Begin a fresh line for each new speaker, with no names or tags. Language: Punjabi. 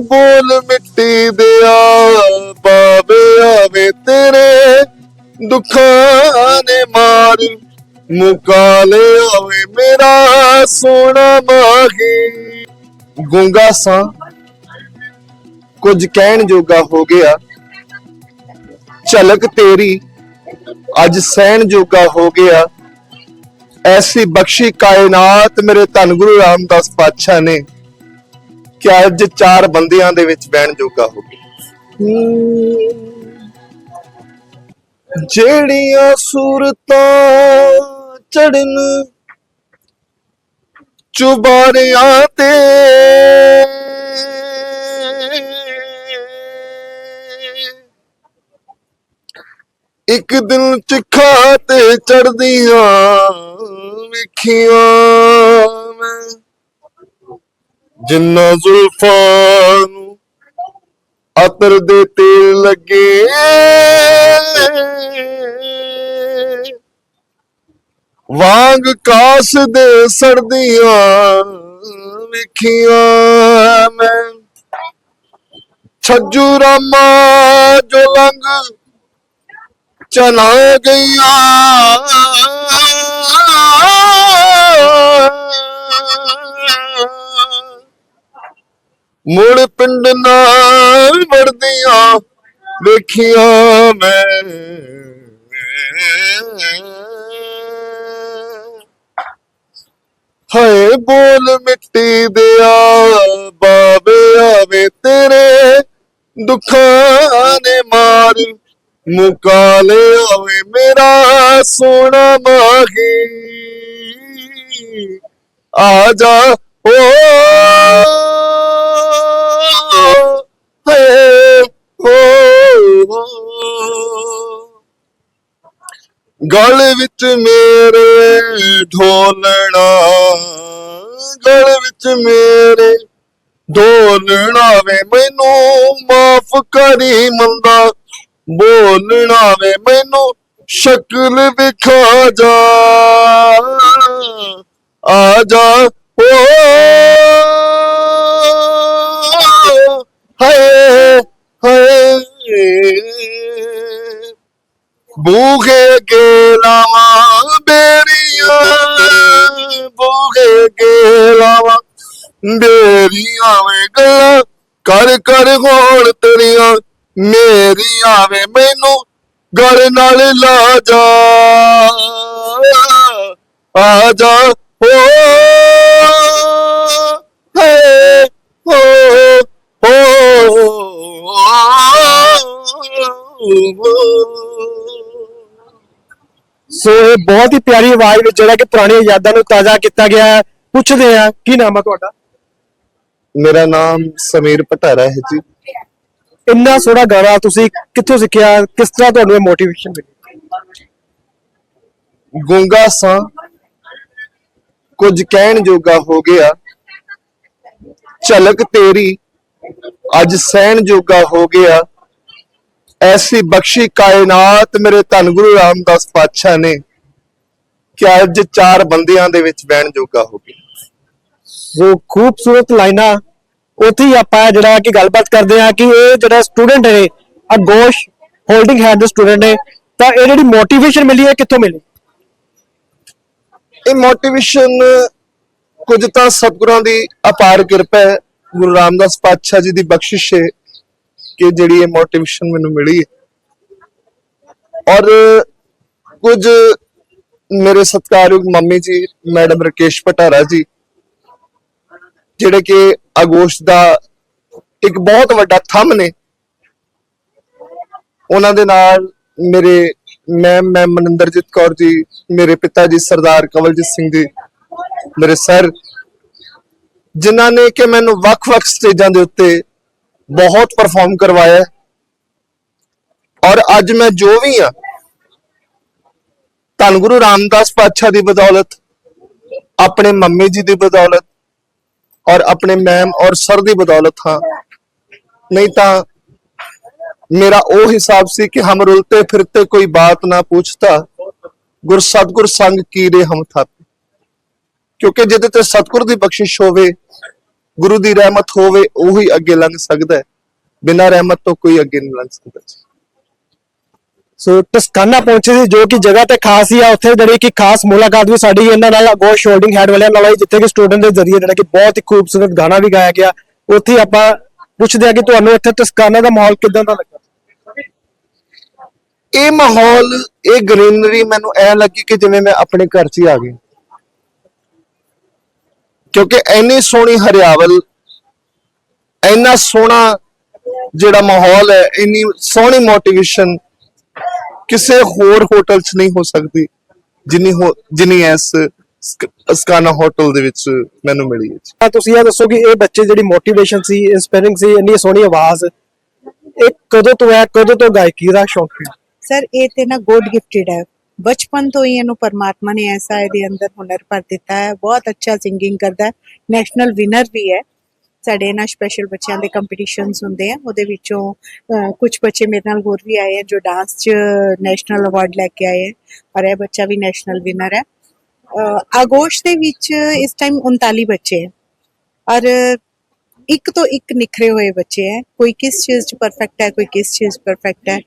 ਬੋਲ ਮਿੱਟੀ ਦਿਆ ਬਾਬੇ ਆਵੇ ਤੇਰੇ। ਦੁੱਖਾਂ ਨੇ ਮਾਰ ਮੁਕਾ ਲਿਆਵੇ ਮੇਰਾ ਸੋਹਣਾ ਮਾਹੀ। ਗੂੰਗਾ ਸਾਂ, ਕੁਝ ਕਹਿਣ ਜੋਗਾ ਹੋ ਗਿਆ। ਝਲਕ ਤੇਰੀ ਅੱਜ ਸਹਿਣ ਜੋਗਾ ਹੋ ਗਿਆ। ਐਸੀ ਬਖਸ਼ੀ ਕਾਇਨਾਤ ਮੇਰੇ ਧੰਨ ਗੁਰੂ ਰਾਮਦਾਸ ਪਾਤਸ਼ਾਹ ਨੇ। ਕਿ ਅੱਜ ਚਾਰ ਬੰਦਿਆਂ ਦੇ ਵਿੱਚ ਬਹਿਣ ਜੋਗਾ ਹੋ ਗਿਆ ਜਿਹੜੀਆਂ ਸੂਰਤਾਂ ਚੜਨ ਚੁਬਾਰਿਆਂ ਤੇ ਇੱਕ ਦਿਨ ਚਿੱਖਾ ਤੇ ਚੜਦੀਆਂ ਵੇਖੀਆਂ ਮੈਂ। ਜਿੰਨਾ ਜ਼ੁਲਫਾਂ ਨੂੰ ਅਤਰ ਦੇ ਤੇਲ ਲੱਗੇ ਵਾਂਗ ਕਾਸ ਦੇ ਸਰਦੀਆਂ ਵੇਖੀਆਂ ਮੈਂ ਛੱਜੂ ਰਾਮਾ ਜੋ ਲੰਗ ਚਲਾ ਗਈਆਂ ਮੁੜ ਪਿੰਡ ਨਾਲ ਵੜਦੀਆਂ, ਵੇਖੀਆਂ ਮੈਂ। ਹਾਏ ਬੋਲ ਮਿੱਟੀ ਦਿਆ ਬਾਬੇ ਆਵੇ ਤੇਰੇ। ਦੁੱਖਾਂ ਨੇ ਮਾਰ ਮੁਕਾ ਲਿਆਵੇ ਮੇਰਾ ਸੋਨਾ ਮਾਹੀ। ਆ ਜਾ, ਓ ਗਲ ਵਿੱਚ ਮੇਰੇ ਢੋਲਣਾ, ਗਲ ਵਿੱਚ ਮੇਰੇ ਢੋਲਣਾ ਵੇ, ਮੈਨੂੰ ਮਾਫ ਕਰੀ ਮੰਦਾ। ਬੋਲਣਾ ਵੇ, ਮੈਨੂੰ ਸ਼ਕਲ ਵਿਖਾ ਜਾ। ਆ ਜਾ, ਓ। ਹਾਏ ਹਾਏ। ਬੂਗੇ ਕੇ ਲਾਵਾਂ ਬੇਰੀਆਂ ਬੂਗੇ ਕੇ ਲਾਵਾਂ ਬੇਰੀਆਂ ਵੇ ਗੱਲਾਂ, ਕਰ ਕਰ ਹੋਣ ਤੇਰੀਆਂ, ਮੇਰੀਆਂ ਵੇ ਮੈਨੂੰ ਗੜ ਨਾਲ ਲਾ ਜਾ। ਆ ਜਾ, ਹੋ।
ਸੋ ਇਹ ਬਹੁਤ ਹੀ ਪਿਆਰੀ ਆਵਾਜ਼ ਵਿੱਚ ਜਿਹੜਾ ਕਿ ਪੁਰਾਣੀਆਂ ਯਾਦਾਂ ਨੂੰ ਤਾਜ਼ਾ ਕੀਤਾ ਗਿਆ ਹੈ। ਪੁੱਛਦੇ ਆ ਕੀ ਨਾਮ ਹੈ ਤੁਹਾਡਾ?
ਮੇਰਾ ਨਾਮ ਸਮੀਰ ਪਟਾਰਾ ਹੈ ਜੀ।
ਇੰਨਾ ਸੋਹਣਾ ਗਾਣਾ ਤੁਸੀਂ ਕਿੱਥੋਂ ਸਿੱਖਿਆ? ਕਿਸ ਤਰ੍ਹਾਂ ਤੁਹਾਨੂੰ ਇਹ ਮੋਟੀਵੇਸ਼ਨ ਮਿਲੀ?
ਗੂੰਗਾ ਸਾਂ ਕੁਝ ਕਹਿਣ ਜੋਗਾ ਹੋ ਗਿਆ। ਝਲਕ ਤੇਰੀ ਅੱਜ ਸਹਿਣ ਜੋਗਾ ਹੋ ਗਿਆ। ਐਸੀ ਬਖਸ਼ੀ ਕਾਇਨਾਤ ਮੇਰੇ ਧੰਨ ਗੁਰੂ ਰਾਮਦਾਸ ਪਾਤਸ਼ਾਹ ਨੇ ਕਿ ਅੱਜ ਚਾਰ ਬੰਦਿਆਂ ਦੇ ਵਿੱਚ ਬਹਿਣ ਜੋਗਾ ਹੋ ਗਿਆ
ਸੋ ਖੂਬਸੂਰਤ ਲਾਈਨਾਂ ਉੱਥੇ ਹੀ ਆਪਾਂ ਜਿਹੜਾ ਕਿ ਗੱਲਬਾਤ ਕਰਦੇ ਆ ਕਿ ਇਹ ਜਿਹੜਾ ਸਟੂਡੈਂਟ ਹੈ ਅਗੋਸ਼ ਹੋਲਡਿੰਗ ਹੈਂਡ ਦੇ ਸਟੂਡੈਂਟ ਨੇ ਤਾਂ ਇਹ ਜਿਹੜੀ ਮੋਟੀਵੇਸ਼ਨ ਮਿਲੀ ਹੈ ਕਿੱਥੋਂ ਮਿਲੀ
ਇਹ ਮੋਟੀਵੇਸ਼ਨ ਕੁਝ ਤਾਂ ਸਤਿਗੁਰਾਂ ਦੀ ਅਪਾਰ ਕਿਰਪਾ ਹੈ ਗੁਰੂ ਰਾਮਦਾਸ ਪਾਤਸ਼ਾਹ ਜੀ ਦੀ ਬਖਸ਼ਿਸ਼ ਹੈ ਕਿ ਜਿਹੜੀ ਇਹ ਮੋਟੀਵੇਸ਼ਨ ਮੈਨੂੰ ਮਿਲੀ। ਔਰ ਕੁਝ ਮੇਰੇ ਸਤਿਕਾਰਯੋਗ ਮੰਮੀ ਜੀ ਮੈਡਮ ਰਕੇਸ਼ ਪਟਾਰਾ ਜੀ, ਜਿਹੜੇ ਕਿ ਅਗੋਸ਼ ਦਾ ਇੱਕ ਬਹੁਤ ਵੱਡਾ ਥੰਮ ਨੇ, ਉਹਨਾਂ ਦੇ ਨਾਲ ਮੇਰੇ ਮੈਂ ਮੈਂ ਮਨਿੰਦਰਜੀਤ ਕੌਰ ਜੀ, ਮੇਰੇ ਪਿਤਾ ਜੀ ਸਰਦਾਰ ਕਵਲਜੀਤ ਸਿੰਘ ਜੀ, ਮੇਰੇ ਸਰ ਜਿਨ੍ਹਾਂ ਨੇ ਕਿ ਮੈਨੂੰ ਵੱਖ-ਵੱਖ ਸਟੇਜਾਂ ਦੇ ਉੱਤੇ ਬਹੁਤ ਪਰਫਾਰਮ ਕਰਵਾਇਆ ਔਰ ਅੱਜ ਮੈਂ ਜੋ ਵੀ ਆ ਧੰਨ ਗੁਰੂ ਰਾਮਦਾਸ ਪਾਤਸ਼ਾਹ ਦੀ ਬਦੌਲਤ, ਆਪਣੇ ਮੰਮੀ ਜੀ ਦੀ ਬਦੌਲਤ ਔਰ ਆਪਣੇ ਮੈਮ ਔਰ ਸਰ ਦੀ ਬਦੌਲਤ ਹਾਂ। ਨਹੀਂ ਤਾਂ ਮੇਰਾ ਉਹ ਹਿਸਾਬ ਸੀ ਕਿ ਹਮ ਰੁਲਤੇ ਫਿਰਤੇ ਕੋਈ ਬਾਤ ਨਾ ਪੁੱਛਤਾ, ਗੁਰ ਸਤਗੁਰ ਸੰਗ ਕੀਰੇ ਹਮ ਥਾਪੇ। ਕਿਉਂਕਿ ਜਿਹਦੇ ਤੇ ਸਤਗੁਰ ਦੀ ਬਖਸ਼ਿਸ਼ ਹੋਵੇ ਗੁਰੂ ਦੀ ਰਹਿਮਤ ਹੋਵੇ ਉਹੀ ਅੱਗੇ ਲੰਘ ਸਕਦਾ ਹੈ। ਬਿਨਾਂ ਰਹਿਮਤ ਤੋਂ ਕੋਈ ਅੱਗੇ ਨਹੀਂ ਲੰਘ ਸਕਦਾ
ਸੋ ਟਸਕਾਨਾ ਪਹੁੰਚੇ ਸੀ ਜੋ ਕਿ ਜਗ੍ਹਾ ਤੇ ਖਾਸ ਹੀ ਆ। ਉੱਥੇ ਜਿਹੜੀ ਕਿ ਖਾਸ ਮੁਲਾਕਾਤ ਵੀ ਸਾਡੀ ਇਹਨਾਂ ਨਾਲ ਗੋਸ਼ ਹੋਲਡਿੰਗ ਹੈਡ ਵਾਲਿਆਂ ਨਾਲ ਹੋਈ ਜਿੱਥੇ ਕਿ ਸਟੂਡੈਂਟ ਦੇ ਜ਼ਰੀਏ ਜਿਹੜਾ ਕਿ ਬਹੁਤ ਹੀ ਖੂਬਸੂਰਤ ਗਾਣਾ ਵੀ ਗਾਇਆ ਗਿਆ। ਉੱਥੇ ਆਪਾਂ ਪੁੱਛਦੇ ਆ ਕਿ ਤੁਹਾਨੂੰ ਇੱਥੇ ਟਸਕਾਨਾ ਦਾ ਮਾਹੌਲ ਕਿਦਾਂ ਦਾ ਲੱਗਾ?
ਇਹ ਮਾਹੌਲ ਇਹ ਗ੍ਰੀਨਰੀ ਮੈਨੂੰ ਐ ਲੱਗੀ ਕਿ ਜਿਵੇਂ ਮੈਂ ਆਪਣੇ ਘਰ 'ਚ ਹੀ ਆ ਗਿਆ। ਕਿਉਂਕਿ ਇੰਨੀ ਸੋਹਣੀ ਹਰਿਆਵਲ ਇੰਨਾ ਸੋਹਣਾ ਜਿਹੜਾ ਮਾਹੌਲ ਹੈ ਇੰਨੀ ਸੋਹਣੀ ਮੋਟੀਵੇਸ਼ਨ ਕਿਸੇ ਹੋਰ ਹੋਟਲ 'ਚ ਨਹੀਂ ਹੋ ਸਕਦੀ ਜਿੰਨੀ ਜਿੰਨੀ ਐਸ ਸਕਾਨਾ ਹੋਟਲ ਦੇ ਵਿੱਚ ਮੈਨੂੰ ਮਿਲੀ ਹੈ ਜੀ।
ਤਾਂ ਤੁਸੀਂ ਇਹ ਦੱਸੋ ਕਿ ਇਹ ਬੱਚੇ ਜਿਹੜੀ ਮੋਟੀਵੇਸ਼ਨ ਸੀ ਇੰਸਪਾਇਰਿੰਗ ਸੀ ਇੰਨੀ ਸੋਹਣੀ ਆਵਾਜ਼ ਇਹ ਕਦੋਂ ਤੋਂ ਹੈ ਕਦੋਂ ਤੋਂ ਗਾਇਕੀ ਦਾ ਸ਼ੌਂਕ ਹੈ
ਸਰ ਇਹ ਤੇ ਨਾ ਗੋਡ ਗਿਫਟਡ ਹੈ ਬਚਪਨ ਤੋਂ ਹੀ ਇਹਨੂੰ ਪਰਮਾਤਮਾ ਨੇ ਐਸਾ ਇਹਦੇ ਅੰਦਰ ਹੁਨਰ ਭਰ ਦਿੱਤਾ ਹੈ। ਬਹੁਤ ਅੱਛਾ ਸਿੰਗਿੰਗ ਕਰਦਾ ਹੈ। ਨੈਸ਼ਨਲ ਵਿਨਰ ਵੀ ਹੈ। ਸਾਡੇ ਇਹਨਾਂ ਸਪੈਸ਼ਲ ਬੱਚਿਆਂ ਦੇ ਕੰਪੀਟੀਸ਼ਨਸ ਹੁੰਦੇ ਆ। ਉਹਦੇ ਵਿੱਚੋਂ ਕੁਝ ਬੱਚੇ ਮੇਰੇ ਨਾਲ ਹੋਰ ਵੀ ਆਏ ਹੈ ਜੋ ਡਾਂਸ 'ਚ ਨੈਸ਼ਨਲ ਅਵਾਰਡ ਲੈ ਕੇ ਆਏ ਹੈ ਔਰ ਇਹ ਬੱਚਾ ਵੀ ਨੈਸ਼ਨਲ ਵਿਨਰ ਹੈ। ਆਗੋਸ਼ ਦੇ ਵਿੱਚ ਇਸ ਟਾਈਮ 39 ਬੱਚੇ ਹੈ ਔਰ ਇੱਕ ਤੋਂ ਇੱਕ ਨਿਖਰੇ ਹੋਏ ਬੱਚੇ ਹੈ ਕੋਈ ਕਿਸ ਚੀਜ਼ 'ਚ ਪਰਫੈਕਟ ਹੈ, ਕੋਈ ਕਿਸ ਚੀਜ਼ ਪਰਫੈਕਟ ਹੈ।